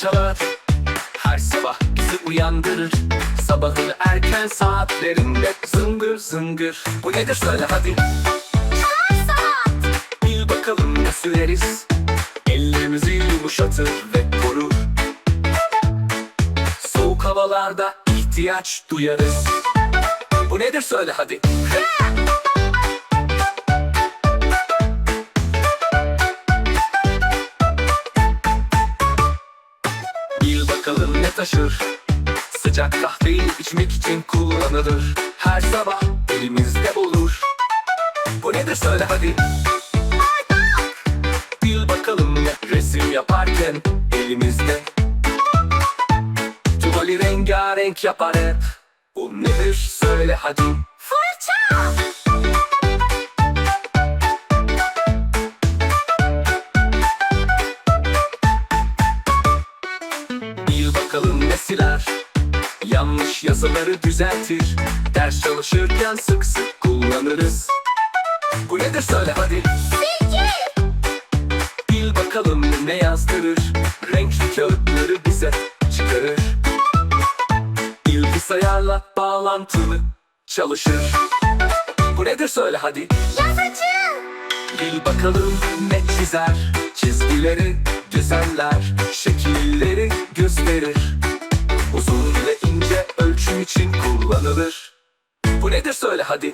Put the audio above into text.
parçalar. Her sabah bizi uyandırır. Sabahın erken saatlerinde zıngır zıngır. Bu nedir? Söyle hadi. Çalar saat Bil bakalım ne süreriz. Ellerimizi yumuşatır ve korur. Soğuk havalarda ihtiyaç duyarız. Bu nedir? Söyle hadi. Bil bakalım ne taşır? Sıcak kahveyi içmek için kullanılır. Her sabah elimizde olur. Bu nedir söyle hadi. Bil bakalım ne resim yaparken elimizde. Tuvali rengarenk yapar hep. Bu nedir söyle hadi bakalım ne siler. Yanlış yazıları düzeltir. Ders çalışırken sık sık kullanırız. Bu nedir söyle hadi. Silgi. Bil bakalım ne yazdırır. Renkli kağıtları bize çıkarır. Bilgisayarla bağlantılı çalışır. Bu nedir söyle hadi. Yazıcı. Bil bakalım ne çizer. Çizgileri düzenler. Şekilleri gösterir Uzun ve ince ölçüm için kullanılır Bu nedir söyle hadi.